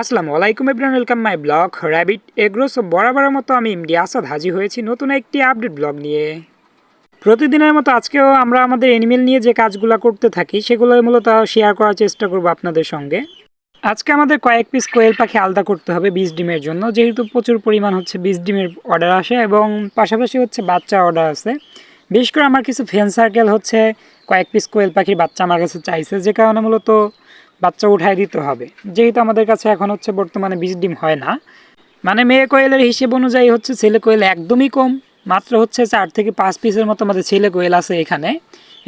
আসসালামু আলাইকুম everyone welcome my blog rabbit agros বরাবরের মতো আমি ইমডি আসাদ হাজির হয়েছি নতুন একটি আপডেট ব্লগ নিয়ে। প্রতিদিনের মতো আজকেও আমরা আমাদের এনিমেল নিয়ে যে কাজগুলো করতে থাকি সেগুলো মূলত শেয়ার করার চেষ্টা করব আপনাদের সঙ্গে। আজকে আমাদের কয়েক পিস কোয়েল পাখি আলাদা করতে হবে বীজ ডিমের জন্য, যেহেতু প্রচুর পরিমাণ হচ্ছে বীজ ডিমের অর্ডার আসে এবং পাশাপাশি হচ্ছে বাচ্চা অর্ডার আছে। বিশেষ করে আমার কিছু ফ্রেন্ড সার্কেল হচ্ছে, কয়েক পিস কোয়েল পাখির বাচ্চা আমার কাছে চাইছে, যে কারণে মূলত বাচ্চা উঠায় দিতে হবে। যেহেতু আমাদের কাছে এখন হচ্ছে বর্তমানে বীজ ডিম হয় না মানে মেয়ে কোয়েলের হিসেব অনুযায়ী হচ্ছে ছেলে কোয়েল একদমই কম, মাত্র হচ্ছে চার থেকে পাঁচ পিসের মতো আমাদের ছেলে কোয়েল আছে এখানে।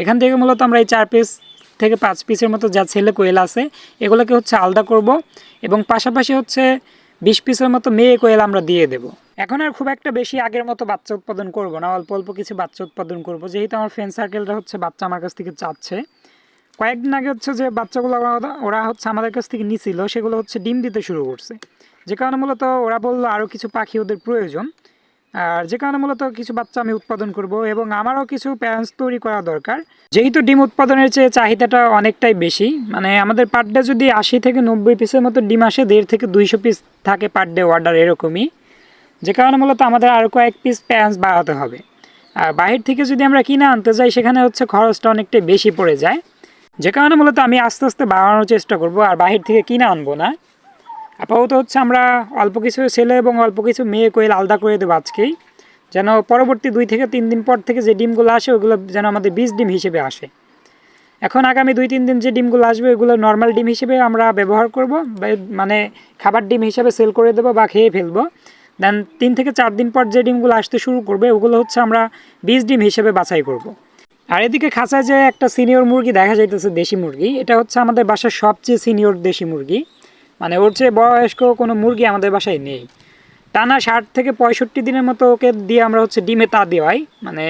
এখান থেকে মূলত আমরা এই চার পিস থেকে পাঁচ পিসের মতো যা ছেলে কোয়েল আছে, এগুলোকে হচ্ছে আলাদা করব এবং পাশাপাশি হচ্ছে বিশ পিসের মতো মেয়ে কোয়েল আমরা দিয়ে দেব। এখন আর খুব একটা বেশি আগের মতো বাচ্চা উৎপাদন করব না, অল্প অল্প কিছু বাচ্চা উৎপাদন করব। যেহেতু আমার ফ্রেন্ড সার্কেলটা হচ্ছে বাচ্চা আমার কাছ থেকে চাচ্ছে। কয়েকদিন আগে হচ্ছে যে বাচ্চাগুলো ওরা- হচ্ছে আমাদের কাছ থেকে নিছিল, সেগুলো হচ্ছে ডিম দিতে শুরু করছে। যে কারণে মূলত ওরা বলল আরও কিছু পাখি ওদের প্রয়োজন। আর যে কারণে মূলত কিছু বাচ্চা আমি উৎপাদন করব এবং আমারও কিছু প্যারেন্টস তৈরি করা দরকার। যেহেতু ডিম উৎপাদনের চেয়ে চাহিদাটা অনেকটাই বেশি মানে আমাদের পার ডে যদি আশি থেকে নব্বই পিসের মতো ডিম আসে, দেড় থেকে দুইশো পিস থাকে পার ডে অর্ডার এরকমই। যে কারণে মূলত আমাদের আরও কয়েক পিস প্যারেন্টস বাড়াতে হবে। আর বাহির থেকে যদি আমরা কিনে আনতে যাই, সেখানে হচ্ছে খরচটা অনেকটাই বেশি পড়ে যায়। যে কারণে মূলত আমি আস্তে আস্তে বাড়ানোর চেষ্টা করব আর বাহির থেকে কিনে আনব না। আপাতত হচ্ছে আমরা অল্প কিছু ছেলে এবং অল্প কিছু মেয়ে কোয়েল আলাদা করে দেবো আজকেই। যেন পরবর্তী দুই থেকে তিন দিন পর থেকে যে ডিমগুলো আসে, ওগুলো যেন আমাদের বীজ ডিম হিসেবে আসে। এখন আগামী দুই তিন দিন যে ডিমগুলো আসবে, ওগুলো নর্মাল ডিম হিসেবে আমরা ব্যবহার করব মানে খাবার ডিম হিসেবে সেল করে দেবো বা খেয়ে ফেলব। দেন তিন থেকে চার দিন পর যে ডিমগুলো আসতে শুরু করবে, ওগুলো হচ্ছে আমরা বীজ ডিম হিসেবে বাছাই করব। আর এদিকে খাঁচায় যে একটা সিনিয়র মুরগি দেখা যাইতেছে, দেশি মুরগি, এটা হচ্ছে আমাদের বাসার সবচেয়ে সিনিয়র দেশি মুরগি। মানে ওর চেয়ে বয়স্ক কোনো মুরগি আমাদের বাসায় নেই। টানা ষাট থেকে পঁয়ষট্টি দিনের মতো ওকে দিয়ে আমরা হচ্ছে ডিমে তা দেওয়াই। মানে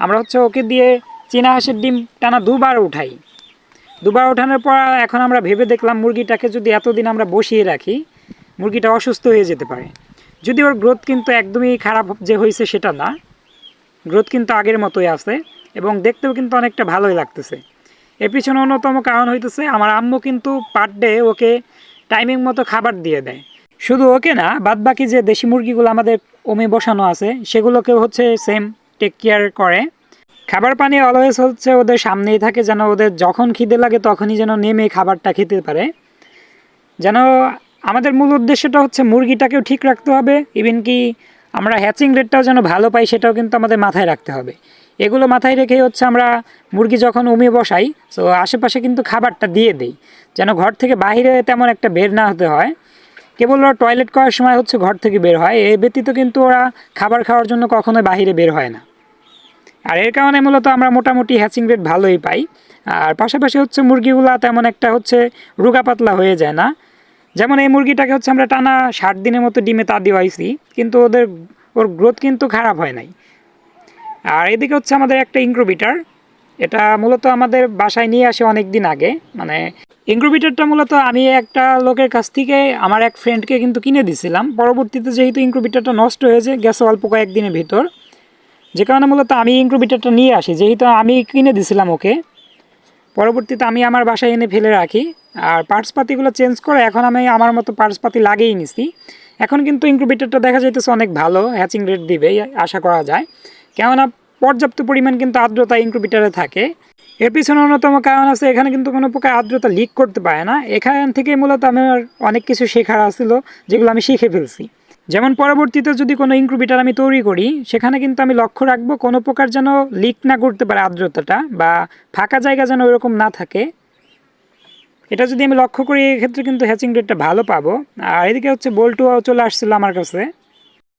আমরা হচ্ছে ওকে দিয়ে চীনা হাঁসের ডিম টানা দুবার উঠাই। দুবার ওঠানোর পর এখন আমরা ভেবে দেখলাম মুরগিটাকে যদি এতদিন আমরা বসিয়ে রাখি, মুরগিটা অসুস্থ হয়ে যেতে পারে। যদি ওর গ্রোথ কিন্তু একদমই খারাপ যে হয়েছে সেটা না গ্রোথ কিন্তু আগের মতোই আছে। এবং দেখতেও কিন্তু অনেকটা ভালোই লাগতেছে। এর পিছনে অন্যতম কারণ হইতেছে, আমার আম্মু কিন্তু পার ডে ওকে টাইমিং মতো খাবার দিয়ে দেয়। শুধু ওকে না বাদ বাকি যে দেশি মুরগিগুলো আমাদের ওমে বসানো আছে, সেগুলোকেও হচ্ছে সেম টেক কেয়ার করে। খাবার পানি অলওয়েজ হচ্ছে ওদের সামনেই থাকে, যেন ওদের যখন খিদে লাগে তখনই যেন নেমে খাবারটা খেতে পারে। যেন আমাদের মূল উদ্দেশ্যটা হচ্ছে মুরগিটাকেও ঠিক রাখতে হবে ইভেন কি আমরা হ্যাচিং রেটটাও যেন ভালো পাই, সেটাও কিন্তু আমাদের মাথায় রাখতে হবে। এগুলো মাথায় রেখেই হচ্ছে আমরা মুরগি যখন উমে বসাই তো আশেপাশে কিন্তু খাবারটা দিয়ে দেই। যেন ঘর থেকে বাইরে তেমন একটা বের না হতে হয়। কেবল ওরা টয়লেট করার সময় হচ্ছে ঘর থেকে বের হয়। এ ব্যতীত কিন্তু ওরা খাবার খাওয়ার জন্য কখনোই বাইরে বের হয় না। আর এর কারণে মূলত আমরা মোটামুটি হ্যাচিং রেট ভালোই পাই। আর পাশাপাশি হচ্ছে মুরগিগুলা তেমন একটা হচ্ছে রোগা পাতলা হয়ে যায় না। যেমন এই মুরগিটাকে হচ্ছে আমরা টানা ষাট দিনের মতো ডিমে তা দিওয়াইছি, কিন্তু ওদের, ওর গ্রোথ কিন্তু খারাপ হয় নাই। আর এদিকে হচ্ছে আমাদের একটা ইনক্রোবিটার এটা মূলত আমাদের বাসায় নিয়ে আসে অনেক দিন আগে। মানে ইনক্রোবিটারটা মূলত আমি একটা লোকের কাছ থেকে আমার এক ফ্রেন্ডকে কিন্তু কিনে দিছিলাম। পরবর্তীতে যেহেতু ইনক্রোবিটারটা নষ্ট হয়েছে, গেছে অল্প কয়েকদিনের ভিতর। যে কারণে মূলত আমি ইনক্রোবিটারটা নিয়ে আসি, যেহেতু আমি কিনে দিছিলাম ওকে। পরবর্তীতে আমি আমার বাসায় এনে ফেলে রাখি। আর পার্টস পাতিগুলো চেঞ্জ করে এখন আমি আমার মতো পার্টস পাতি লাগিয়েই নিছি। এখন কিন্তু ইনক্রুবেটারটা দেখা যাইতেছে অনেক ভালো হ্যাচিং রেট দিবে আশা করা যায়। কেননা পর্যাপ্ত পরিমাণ কিন্তু আর্দ্রতা ইনক্রুবেটারে থাকে। এর পিছনে অন্যতম কারণ আছে, এখানে কিন্তু কোনো প্রকার আর্দ্রতা লিক করতে পারে না। এখান থেকে মূলত আমার অনেক কিছু শেখার আসছিল যেগুলো আমি শিখে ফেলছি। যেমন পরবর্তীতে যদি কোনো ইনক্রুবেটার আমি তৈরি করি, সেখানে কিন্তু আমি লক্ষ্য রাখব কোনো প্রকার যেন লিক না করতে পারে আর্দ্রতাটা বা ফাঁকা জায়গা যেন ওরকম না থাকে। এটা যদি আমি লক্ষ্য করি, এক্ষেত্রে কিন্তু হ্যাচিং রেটটা ভালো পাবো। আর এদিকে হচ্ছে বোল্টুয়াও চলে আসছিল আমার কাছে।